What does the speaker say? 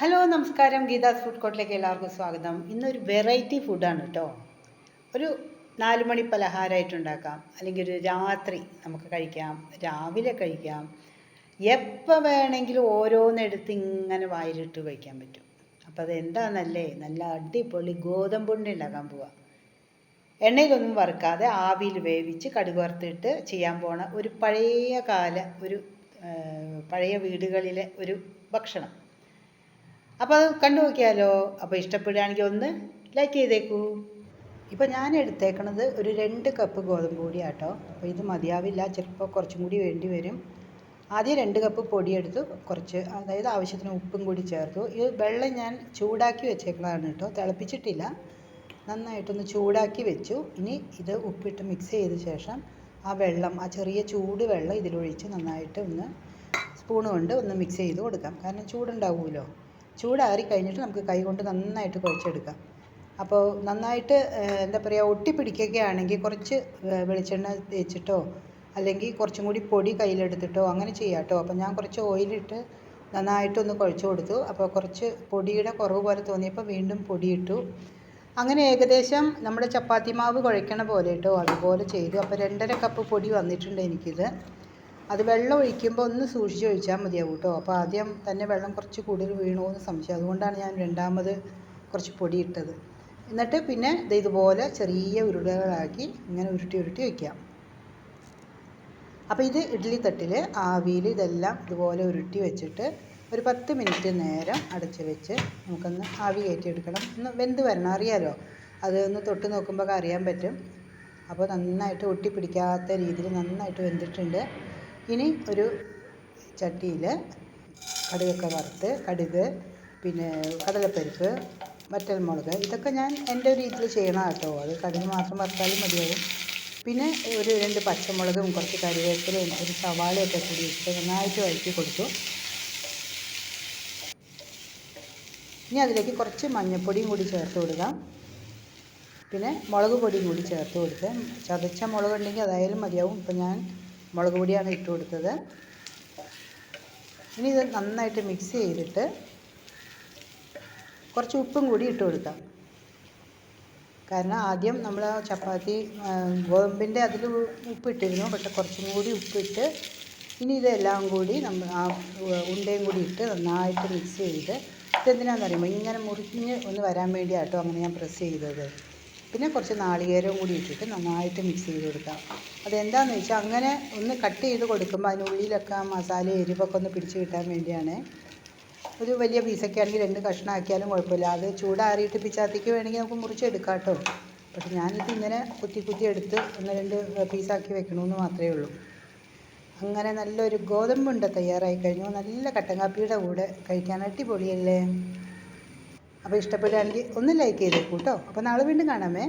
Hello നമസ്കാരം. Geetha's food കോർട്ടിലേക്ക് എല്ലാവർക്കും സ്വാഗതം. ഇന്നൊരു വെറൈറ്റി ഫുഡാണ് കേട്ടോ ഒരു നാല് മണി പലഹാരമായിട്ട് ഉണ്ടാക്കാം അല്ലെങ്കിൽ ഒരു രാത്രി നമുക്ക് കഴിക്കാം. രാവിലെ കഴിക്കാം. എപ്പോൾ വേണമെങ്കിലും ഓരോന്നെടുത്ത് ഇങ്ങനെ വായിലിട്ട് കഴിക്കാൻ പറ്റും. അപ്പോൾ അത് എന്താണെന്നല്ലേ നല്ല അടിപൊളി ഗോതമ്പുണ്ണി ഉണ്ടാക്കാൻ പോവാം. എണ്ണയിലൊന്നും വറുക്കാതെ ആവിയിൽ വേവിച്ച് കടുക് വറുത്തിട്ട് ചെയ്യാൻ പോണ ഒരു പഴയ കാല ഒരു പഴയ വീടുകളിലെ ഒരു ഭക്ഷണം. അപ്പോൾ അത് കണ്ടു നോക്കിയാലോ? അപ്പോൾ ഇഷ്ടപ്പെടുകയാണെങ്കിൽ ഒന്ന് ലൈക്ക് ചെയ്തേക്കൂ. ഇപ്പോൾ ഞാൻ എടുത്തേക്കണത് ഒരു രണ്ട് കപ്പ് ഗോതമ്പ് പൊടിയാട്ടോ. അപ്പോൾ ഇത് മതിയാവില്ല. ചിലപ്പോൾ കുറച്ചും കൂടി വേണ്ടി വരും. ആദ്യം രണ്ട് കപ്പ് പൊടിയെടുത്തു. കുറച്ച് അതായത് ആവശ്യത്തിന് ഉപ്പും കൂടി ചേർത്തു. ഇത് വെള്ളം ഞാൻ ചൂടാക്കി വെച്ചേക്കുന്നതാണ് കേട്ടോ. തിളപ്പിച്ചിട്ടില്ല. നന്നായിട്ടൊന്ന് ചൂടാക്കി വെച്ചു. ഇനി ഇത് ഉപ്പിട്ട് മിക്സ് ചെയ്ത ശേഷം ആ വെള്ളം ആ ചെറിയ ചൂട് വെള്ളം ഇതിലൊഴിച്ച് നന്നായിട്ട് ഒന്ന് സ്പൂൺ കൊണ്ട് ഒന്ന് മിക്സ് ചെയ്ത് കൊടുക്കാം. കാരണം ചൂടുണ്ടാവുമല്ലോ ചൂടാറി കഴിഞ്ഞിട്ട് നമുക്ക് കൈ കൊണ്ട് നന്നായിട്ട് കുഴച്ചെടുക്കാം. അപ്പോൾ നന്നായിട്ട് എന്താ പറയുക ഒട്ടിപ്പിടിക്കുകയാണെങ്കിൽ കുറച്ച് വെളിച്ചെണ്ണ തേച്ചിട്ടോ അല്ലെങ്കിൽ കുറച്ചും കൂടി പൊടി കയ്യിലെടുത്തിട്ടോ അങ്ങനെ ചെയ്യാം കേട്ടോ. അപ്പോൾ ഞാൻ കുറച്ച് ഓയിലിട്ട് നന്നായിട്ടൊന്ന് കുഴച്ച് കൊടുത്തു. അപ്പോൾ കുറച്ച് പൊടിയുടെ കുറവ് പോലെ തോന്നിയപ്പോൾ വീണ്ടും പൊടിയിട്ടു. അങ്ങനെ ഏകദേശം നമ്മുടെ ചപ്പാത്തി മാവ് കുഴയ്ക്കണ പോലെ കേട്ടോ അതുപോലെ ചെയ്തു. അപ്പോൾ രണ്ടര കപ്പ് പൊടി വന്നിട്ടുണ്ട് എനിക്കിത്. അത് വെള്ളം ഒഴിക്കുമ്പോൾ ഒന്ന് സൂക്ഷിച്ച് ഒഴിച്ചാൽ മതിയാവും കേട്ടോ അപ്പോൾ ആദ്യം തന്നെ വെള്ളം കുറച്ച് കൂടുതൽ വീണോ എന്ന് സംശയം. അതുകൊണ്ടാണ് ഞാൻ രണ്ടാമത് കുറച്ച് പൊടി ഇട്ടത്. എന്നിട്ട് പിന്നെ ഇത് ഇതുപോലെ ചെറിയ ഉരുളകളാക്കി ഇങ്ങനെ ഉരുട്ടി ഉരുട്ടി വയ്ക്കാം അപ്പോൾ ഇത് ഇഡ്ഡലി തട്ടിൽ ആവിയിൽ ഇതെല്ലാം ഇതുപോലെ ഉരുട്ടി വെച്ചിട്ട് ഒരു പത്ത് മിനിറ്റ് നേരം അടച്ച് വെച്ച് നമുക്കൊന്ന് ആവി കയറ്റിയെടുക്കണം. ഒന്ന് വെന്ത് വരണം. അറിയാലോ? അത് ഒന്ന് തൊട്ട് നോക്കുമ്പോൾ അറിയാൻ പറ്റും. അപ്പോൾ നന്നായിട്ട് ഒട്ടി പിടിക്കാത്ത രീതിയിൽ നന്നായിട്ട് വെന്തിട്ടുണ്ട്. ഇനി ഒരു ചട്ടിയിൽ കടുകൊക്കെ വറുത്ത് കടുക് പിന്നെ കടലപ്പരിപ്പ് വറ്റൽമുളക് ഇതൊക്കെ ഞാൻ എന്റെ രീതിയിൽ ചെയ്യണം കേട്ടോ. അത് കടുക് മാത്രം വറുത്താലും മതിയാവും. പിന്നെ ഒരു രണ്ട് പച്ചമുളകും കുറച്ച് കറിവേപ്പിലയും ഒരു സവാളയൊക്കെ കൂടി ഇട്ട് നന്നായിട്ട് വഴറ്റി കൊടുത്തു. ഇനി അതിലേക്ക് കുറച്ച് മഞ്ഞൾപ്പൊടിയും കൂടി ചേർത്ത് കൊടുക്കാം. പിന്നെ മുളക് പൊടിയും കൂടി ചേർത്ത് കൊടുത്ത് ചതച്ച മുളകുണ്ടെങ്കിൽ അതായാലും മതിയാവും. ഇപ്പം ഞാൻ മുളക് പൊടിയാണ് ഇട്ട് കൊടുത്തത്. ഇനി ഇത് നന്നായിട്ട് മിക്സ് ചെയ്തിട്ട് കുറച്ച് ഉപ്പും കൂടി ഇട്ട് കൊടുക്കാം. കാരണം ആദ്യം നമ്മൾ ചപ്പാത്തി ഗോതമ്പിന്റെ അതിൽ ഉപ്പിട്ടിരുന്നു. പക്ഷെ കുറച്ചും കൂടി ഉപ്പിട്ട് ഇനി ഇതെല്ലാം കൂടി നമ്മൾ ആ ഉണ്ടയും കൂടി ഇട്ട് നന്നായിട്ട് മിക്സ് ചെയ്ത് ഇതെന്തിനാണെന്ന് അറിയുമ്പോൾ ഇങ്ങനെ മുറിഞ്ഞ് ഒന്ന് വരാൻ വേണ്ടിയാട്ടോ അങ്ങനെ ഞാൻ പ്രസ് ചെയ്തത്. പിന്നെ കുറച്ച് നാളികേരവും കൂടി ഇട്ടിട്ട് നന്നായിട്ട് മിക്സ് ചെയ്ത് കൊടുക്കാം. അതെന്താണെന്ന് വെച്ചാൽ അങ്ങനെ ഒന്ന് കട്ട് ചെയ്ത് കൊടുക്കുമ്പോൾ അതിനുള്ളിലൊക്കെ ആ മസാല എരിവൊക്കെ ഒന്ന് പിടിച്ച് കിട്ടാൻ വേണ്ടിയാണ്. ഒരു വലിയ പീസൊക്കെ ആണെങ്കിൽ രണ്ട് കഷ്ണം ആക്കിയാലും കുഴപ്പമില്ല. അത് ചൂടാറിയിട്ട് പിച്ചാത്തിക്ക് വേണമെങ്കിൽ നമുക്ക് മുറിച്ചെടുക്കാം കേട്ടോ പക്ഷെ ഞാനിത് ഇങ്ങനെ കുത്തി കുത്തി എടുത്ത് ഒന്ന് രണ്ട് പീസാക്കി വെക്കണമെന്ന് മാത്രമേ ഉള്ളൂ. അങ്ങനെ നല്ലൊരു ഗോതമ്പുണ്ട തയ്യാറായി കഴിഞ്ഞു. നല്ല കട്ടൻ കാപ്പിയുടെ കൂടെ കഴിക്കാൻ അടിപൊളിയല്ലേ? അപ്പോൾ ഇഷ്ടപ്പെടുകയാണെങ്കിൽ ഒന്ന് ലൈക്ക് ചെയ്തേക്കൂ കേട്ടോ അപ്പോൾ നാളെ വീണ്ടും കാണാമേ.